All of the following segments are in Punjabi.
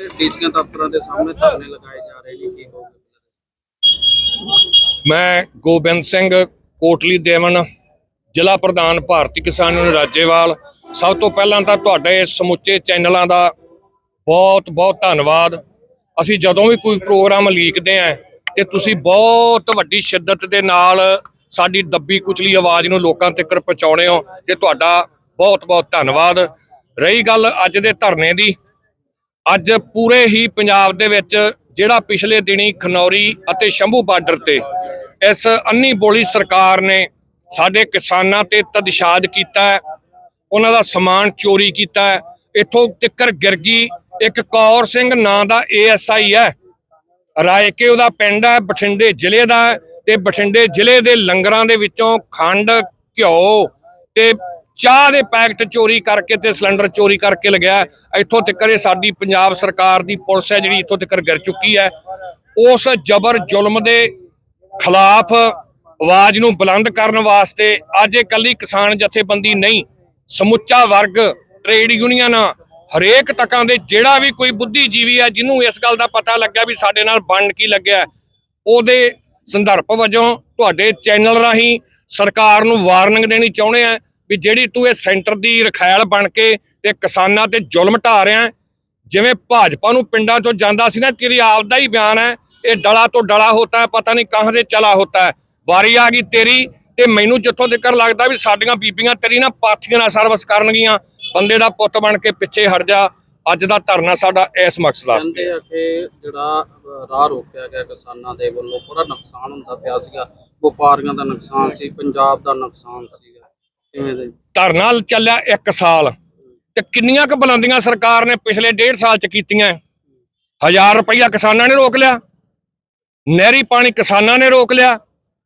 ਡੀਸੀਆਂ ਦਫ਼ਤਰਾਂ ਦੇ ਸਾਹਮਣੇ ਧਰਨੇ ਲਗਾਏ ਜਾ ਰਹੇ ਨੇ, ਕੀ ਕਹੋਗੇ ਮੈਂ ਗੋਬਿੰਦ ਸਿੰਘ ਕੋਟਲੀ ਦੇਵਨ, ਜ਼ਿਲ੍ਹਾ ਪ੍ਰਧਾਨ ਭਾਰਤੀ ਕਿਸਾਨ ਯੂਨੀਅਨ ਰਾਜੇਵਾਲ। ਸਭ ਤੋਂ ਪਹਿਲਾਂ ਤਾਂ ਤੁਹਾਡੇ ਸਮੁੱਚੇ ਚੈਨਲਾਂ ਦਾ ਬਹੁਤ ਬਹੁਤ ਧੰਨਵਾਦ। ਅਸੀਂ ਜਦੋਂ ਵੀ ਕੋਈ ਪ੍ਰੋਗਰਾਮ ਲੀਕਦੇ ਆਂ ਤੇ ਤੁਸੀਂ ਬਹੁਤ ਵੱਡੀ ਸ਼ਿੱਦਤ ਦੇ ਨਾਲ ਸਾਡੀ ਦੱਬੀ ਕੁਚਲੀ ਆਵਾਜ਼ ਨੂੰ ਲੋਕਾਂ ਤੱਕ ਪਹੁੰਚਾਉਣੇ ਹੋ, ਤੇ ਤੁਹਾਡਾ ਬਹੁਤ ਬਹੁਤ ਧੰਨਵਾਦ। ਰਹੀ ਗੱਲ ਅੱਜ ਦੇ ਧਰਨੇ ਦੀ ਅੱਜ ਪੂਰੇ ਹੀ ਪੰਜਾਬ ਦੇ ਵਿੱਚ ਜਿਹੜਾ ਪਿਛਲੇ ਦਿਨੀ ਖਨੌਰੀ ਅਤੇ ਸ਼ੰਭੂ ਬਾਰਡਰ ਤੇ ਇਸ ਅੰਨੀ ਬੋਲੀ ਸਰਕਾਰ ਨੇ ਸਾਡੇ ਕਿਸਾਨਾਂ ਤੇ ਤਦਸ਼ਾਦ ਕੀਤਾ ਉਹਨਾਂ ਦਾ ਸਮਾਨ ਚੋਰੀ ਕੀਤਾ ਹੈ, ਇੱਥੋਂ ਤਿੱਕਰ ਗਿਰਗੀ ਇੱਕ ਕੌਰ ਸਿੰਘ ਨਾਂ ਦਾ ਏਐਸਆਈ ਹੈ ਰਾਏਕੇ ਉਹਦਾ ਪਿੰਡ ਹੈ, ਬਠਿੰਡੇ ਜ਼ਿਲ੍ਹੇ ਦਾ ਹੈ ਤੇ ਬਠਿੰਡੇ ਜ਼ਿਲ੍ਹੇ ਦੇ ਲੰਗਰਾਂ ਦੇ ਵਿੱਚੋਂ ਖੰਡ, ਘਿਓ ਤੇ ਚਾਹ ਦੇ ਪੈਕਟ ਚੋਰੀ ਕਰਕੇ ਤੇ ਸਿਲੰਡਰ ਚੋਰੀ ਕਰਕੇ ਲਗਿਆ ਇੱਥੋਂ ਤੱਕ ਇਹ ਸਾਡੀ ਪੰਜਾਬ ਸਰਕਾਰ ਦੀ ਪੁਲਿਸ ਹੈ ਜਿਹੜੀ ਇੱਥੋਂ ਤੱਕ ਗਿਰ ਚੁੱਕੀ ਹੈ। ਉਸ ਜ਼ਬਰ ਜ਼ੁਲਮ ਦੇ ਖਿਲਾਫ ਆਵਾਜ਼ ਨੂੰ ਬੁਲੰਦ ਕਰਨ ਵਾਸਤੇ ਅੱਜ ਇਕੱਲੀ ਕਿਸਾਨ ਜਥੇਬੰਦੀ ਨਹੀਂ, ਸਮੁੱਚਾ ਵਰਗ ਟ੍ਰੇਡ ਯੂਨੀਅਨਾਂ ਹਰੇਕ ਤੱਕਾਂ ਦੇ ਜਿਹੜਾ ਵੀ ਕੋਈ ਬੁੱਧੀਜੀਵੀ ਹੈ ਜਿਹਨੂੰ ਇਸ ਗੱਲ ਦਾ ਪਤਾ ਲੱਗਿਆ ਵੀ ਸਾਡੇ ਨਾਲ ਬਣ ਕੀ ਲੱਗਿਆ, ਉਹਦੇ ਸੰਦਰਭ ਵਜੋਂ ਤੁਹਾਡੇ ਚੈਨਲ ਰਾਹੀਂ ਸਰਕਾਰ ਨੂੰ ਵਾਰਨਿੰਗ ਦੇਣੀ ਚਾਹੁੰਦੇ ਆ ਵੀ ਜਿਹੜੀ ਤੂੰ ਇਹ ਸੈਂਟਰ ਦੀ ਰਖੈਲ ਬਣ ਕੇ ਤੇ ਕਿਸਾਨਾਂ ਤੇ ਜ਼ੁਲਮ ਢਾ ਰਿਹਾ ਜਿਵੇਂ ਭਾਜਪਾ ਨੂੰ ਪਿੰਡਾਂ ਚੋਂ ਜਾਂਦਾ ਸੀ ਨਾ, ਤੇਰੀ ਆਪਦਾ ਹੀ ਬਿਆਨ ਹੈ, ਇਹ ਡਲਾ ਤੋਂ ਡਲਾ ਹੋਤਾ ਹੈ, ਪਤਾ ਨਹੀਂ ਕਹਾਂ ਸੇ ਚਲਾ ਹੋਤਾ ਹੈ। ਵਾਰੀ ਆ ਗਈ ਤੇਰੀ ਤੇ ਮੈਨੂੰ ਜਿੱਥੋਂ ਤੱਕ ਲੱਗਦਾ ਵੀ ਸਾਡੀਆਂ ਬੀਬੀਆਂ ਤੇਰੀ ਨਾ ਪਾਥੀਆਂ ਨਾਲ ਸਰਵਿਸ ਕਰਨਗੀਆਂ, ਬੰਦੇ ਦਾ ਪੁੱਤ ਬਣ ਕੇ ਪਿੱਛੇ ਹਟ ਜਾ, ਅੱਜ ਦਾ ਧਰਨਾ ਸਾਡਾ ਇਸ ਮਕਸਦ ਵਾਸਤੇ ਕਹਿੰਦੇ ਕਿ ਜਿਹੜਾ ਰਾਹ ਰੋਕਿਆ ਗਿਆ ਕਿਸਾਨਾਂ ਦੇ ਵੱਲੋਂ, ਬੜਾ ਨੁਕਸਾਨ ਹੁੰਦਾ ਪਿਆ ਸੀਗਾ, ਵਪਾਰੀਆਂ ਦਾ ਨੁਕਸਾਨ ਸੀ, ਪੰਜਾਬ ਦਾ ਨੁਕਸਾਨ ਸੀ ਧਰਨਾ ਚੱਲਿਆ 1 ਸਾਲ। ਤੇ ਕਿੰਨੀਆਂ ਕੁ ਬੁਲੰਦੀਆਂ ਸਰਕਾਰ ਨੇ ਪਿਛਲੇ ਡੇਢ ਸਾਲ ਚ ਕੀਤੀਆਂ? ਹਜ਼ਾਰ ਰੁਪਈਆ ਕਿਸਾਨਾਂ ਨੇ ਰੋਕ ਲਿਆ। ਨਹਿਰੀ ਪਾਣੀ ਕਿਸਾਨਾਂ ਨੇ ਰੋਕ ਲਿਆ।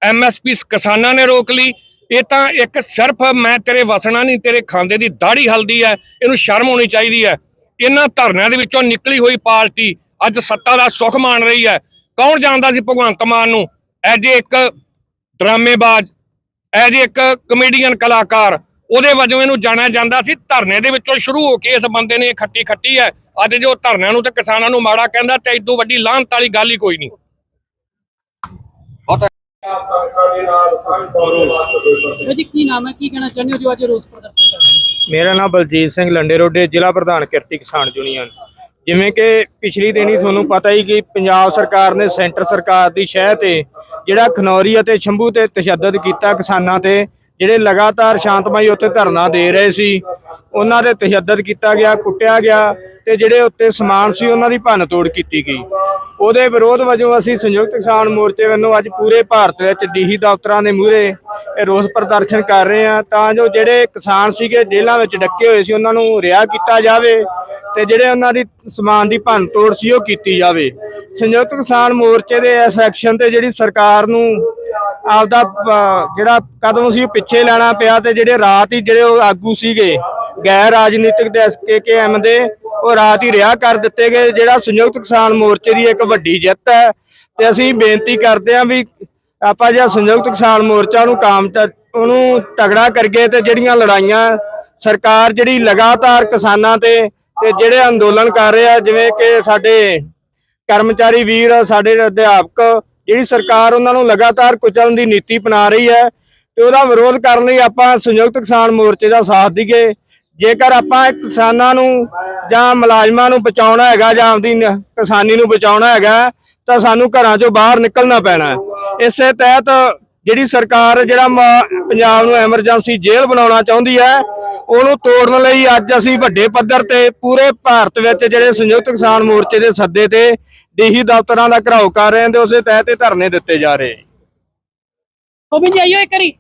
ਐਮਐਸਪੀ ਕਿਸਾਨਾਂ ਨੇ ਰੋਕ ਲਈ। ਇਹ ਤਾਂ ਇੱਕ ਸਿਰਫ ਮੈਂ ਤੇਰੇ ਵਸਣਾ ਨਹੀਂ, ਤੇਰੇ ਖਾਂਦੇ ਦੀ ਦਾੜੀ ਹਲਦੀ ਹੈ। ਇਹਨੂੰ ਸ਼ਰਮ ਹੋਣੀ ਚਾਹੀਦੀ ਹੈ। ਇਹਨਾਂ ਧਰਨਿਆਂ ਦੇ ਵਿੱਚੋਂ ਨਿਕਲੀ ਹੋਈ ਪਾਰਟੀ ਅੱਜ ਸੱਤਾ ਦਾ ਸੁੱਖ ਮਾਣ ਰਹੀ ਹੈ। ਕੌਣ ਜਾਣਦਾ ਸੀ ਭਗਵੰਤ ਮਾਨ ਨੂੰ? ਐਜ ਇੱਕ ਡਰਾਮੇਬਾਜ਼ ਐਜ ਇੱਕ ਕਮੇਡੀਅਨ ਕਲਾਕਾਰ ਉਹਦੇ ਵਜੋਂ ਇਹਨੂੰ ਜਾਣਿਆ ਜਾਂਦਾ ਸੀ ਧਰਨੇ ਦੇ ਵਿੱਚੋਂ ਸ਼ੁਰੂ ਹੋ ਕੇ ਇਸ ਬੰਦੇ ਨੇ ਖੱਟੀ ਖੱਟੀ ਹੈ। ਅੱਜ ਜੋ ਧਰਨਿਆਂ ਨੂੰ ਤੇ ਕਿਸਾਨਾਂ ਨੂੰ ਮਾੜਾ ਕਹਿੰਦਾ ਤੇ ਇਦੋਂ ਵੱਡੀ ਲਾਹਨਤ ਵਾਲੀ ਗੱਲ ਹੀ ਕੋਈ ਨਹੀਂ। ਜੀ ਕੀ ਨਾਮ ਹੈ? ਕੀ ਕਹਿਣਾ ਚਾਹੁੰਦੇ ਹੋ ਜੋ ਅੱਜ ਰੋਸ ਪ੍ਰਦਰਸ਼ਨ ਕਰ ਰਹੇ ਹੋ ਮੇਰਾ ਨਾਮ ਬਲਜੀਤ ਸਿੰਘ ਲੰਡੇ ਰੋਡੇ ਜ਼ਿਲ੍ਹਾ ਪ੍ਰਧਾਨ ਕਿਰਤੀ ਕਿਸਾਨ ਯੂਨੀਅਨ। ਜਿਵੇਂ ਕਿ ਪਿਛਲੀ ਦਿਨੀ ਤੁਹਾਨੂੰ ਪਤਾ ਹੀ ਕਿ ਪੰਜਾਬ ਸਰਕਾਰ ਨੇ ਸੈਂਟਰ ਸਰਕਾਰ ਦੀ ਸ਼ਹਿ ਤੇ ਜਿਹੜਾ ਖਨੌਰੀ ਅਤੇ ਸ਼ੰਭੂ ਤੇ ਤਸ਼ੱਦਦ ਕੀਤਾ ਕਿਸਾਨਾਂ ਤੇ, ਜਿਹੜੇ ਲਗਾਤਾਰ ਸ਼ਾਂਤਮਈ ਉੱਤੇ ਧਰਨਾ ਦੇ ਰਹੇ ਸੀ, ਉਹਨਾਂ ਦੇ ਤਸ਼ੱਦਦ ਕੀਤਾ ਗਿਆ, ਕੁੱਟਿਆ ਗਿਆ ਤੇ ਜਿਹੜੇ ਉੱਤੇ ਸਮਾਨ ਸੀ ਉਹਨਾਂ ਦੀ ਭੰਨ ਤੋੜ ਕੀਤੀ ਗਈ। ਉਹਦੇ ਵਿਰੋਧ ਵਜੋਂ ਅਸੀਂ ਸੰਯੁਕਤ ਕਿਸਾਨ ਮੋਰਚੇ ਵੱਲੋਂ ਅੱਜ ਪੂਰੇ ਭਾਰਤ ਵਿੱਚ ਡੀਹੀ ਦਫ਼ਤਰਾਂ ਦੇ ਮੂਹਰੇ ਇਹ ਰੋਸ ਪ੍ਰਦਰਸ਼ਨ ਕਰ ਰਹੇ ਆ ਤਾਂ ਜੋ ਜਿਹੜੇ ਕਿਸਾਨ ਸੀਗੇ ਜੇਲ੍ਹਾਂ ਵਿੱਚ ਡੱਕੇ ਹੋਏ ਸੀ, ਉਹਨਾਂ ਨੂੰ ਰਿਹਾ ਕੀਤਾ ਜਾਵੇ ਤੇ ਜਿਹੜੇ ਉਹਨਾਂ ਦੀ ਸਮਾਨ ਦੀ ਭੰਨ ਤੋੜ ਸੀ, ਉਹ ਕੀਤੀ ਜਾਵੇ। ਸੰਯੁਕਤ ਕਿਸਾਨ ਮੋਰਚੇ ਦੇ ਇਸ ਐਕਸ਼ਨ ਤੇ ਜਿਹੜੀ ਸਰਕਾਰ ਨੂੰ ਆਪਦਾ ਜਿਹੜਾ ਕਦਮ ਸੀ, ਉਹ ਪਿੱਛੇ ਲੈਣਾ ਪਿਆ ਤੇ ਜਿਹੜੇ ਰਾਤ ਹੀ ਜਿਹੜੇ ਉਹ ਆਗੂ ਸੀਗੇ ਗੈਰ ਰਾਜਨੀਤਿਕ ਦੇ ਐਸਕੇਕੇਐਮ ਦੇ ਉਹ ਰਾਤ ਹੀ ਰਿਹਾ ਕਰ ਦਿੱਤੇ ਗਏ, ਜਿਹੜਾ ਸੰਯੁਕਤ ਕਿਸਾਨ ਮੋਰਚੇ ਦੀ ਇੱਕ ਵੱਡੀ ਜਿੱਤ ਹੈ। ਤੇ ਅਸੀਂ ਬੇਨਤੀ ਕਰਦੇ ਹਾਂ ਵੀ ਆਪਾਂ ਜਿਹੜਾ ਸੰਯੁਕਤ ਕਿਸਾਨ ਮੋਰਚਾ ਨੂੰ ਕਾਮ ਤ- ਉਹਨੂੰ ਤਗੜਾ ਕਰਕੇ ਤੇ ਜਿਹੜੀਆਂ ਲੜਾਈਆਂ, ਸਰਕਾਰ ਜਿਹੜੀ ਲਗਾਤਾਰ ਕਿਸਾਨਾਂ ਤੇ ਤੇ ਜਿਹੜੇ ਅੰਦੋਲਨ ਕਰ ਰਹੇ ਆ ਜਿਵੇਂ ਕਿ ਸਾਡੇ ਕਰਮਚਾਰੀ ਵੀਰ, ਸਾਡੇ ਅਧਿਆਪਕ, ਜਿਹੜੀ ਸਰਕਾਰ ਉਹਨਾਂ ਨੂੰ ਲਗਾਤਾਰ ਕੁਚਲਣ ਦੀ ਨੀਤੀ ਅਪਣਾ ਰਹੀ ਹੈ, ਤੇ ਉਹਦਾ ਵਿਰੋਧ ਕਰਨ ਲਈ ਆਪਾਂ ਸੰਯੁਕਤ ਕਿਸਾਨ ਮੋਰਚੇ ਦਾ ਸਾਥ ਦਈਏ। ਜੇਕਰ ਆਪਾਂ ਕਿਸਾਨਾਂ ਨੂੰ ਜਾਂ ਮੁਲਾਜ਼ਮਾਂ ਨੂੰ ਬਚਾਉਣਾ ਹੈਗਾ ਜਾਂ ਆਪਦੀ ਕਿਸਾਨੀ ਨੂੰ ਬਚਾਉਣਾ ਹੈਗਾ, ਤਾਂ ਸਾਨੂੰ ਘਰਾਂ ਚੋਂ ਬਾਹਰ ਨਿਕਲਣਾ ਪੈਣਾ ਇਸੇ ਤਹਿਤ ਜਿਹੜੀ ਸਰਕਾਰ ਜਿਹੜਾ ਪੰਜਾਬ ਨੂੰ ਐਮਰਜੈਂਸੀ ਜੇਲ੍ਹ ਬਣਾਉਣਾ ਚਾਹੁੰਦੀ ਹੈ, ਉਹਨੂੰ ਤੋੜਨ ਲਈ ਅੱਜ ਅਸੀਂ ਵੱਡੇ ਪੱਧਰ ਤੇ ਪੂਰੇ ਭਾਰਤ ਵਿੱਚ ਜਿਹੜੇ ਸੰਯੁਕਤ ਕਿਸਾਨ ਮੋਰਚੇ ਦੇ ਸੱਦੇ ਤੇ ਡੀਹੀ ਦਫ਼ਤਰਾਂ ਦਾ ਘਰਾਓ ਕਰ ਰਹੇ ਹਾਂ ਤੇ ਉਸੇ ਤਹਿਤ ਇਹ ਧਰਨੇ ਦਿੱਤੇ ਜਾ ਰਹੇ। ਉਹ ਵੀ ਜਾਈਓ ਇੱਕ ਵਾਰੀ।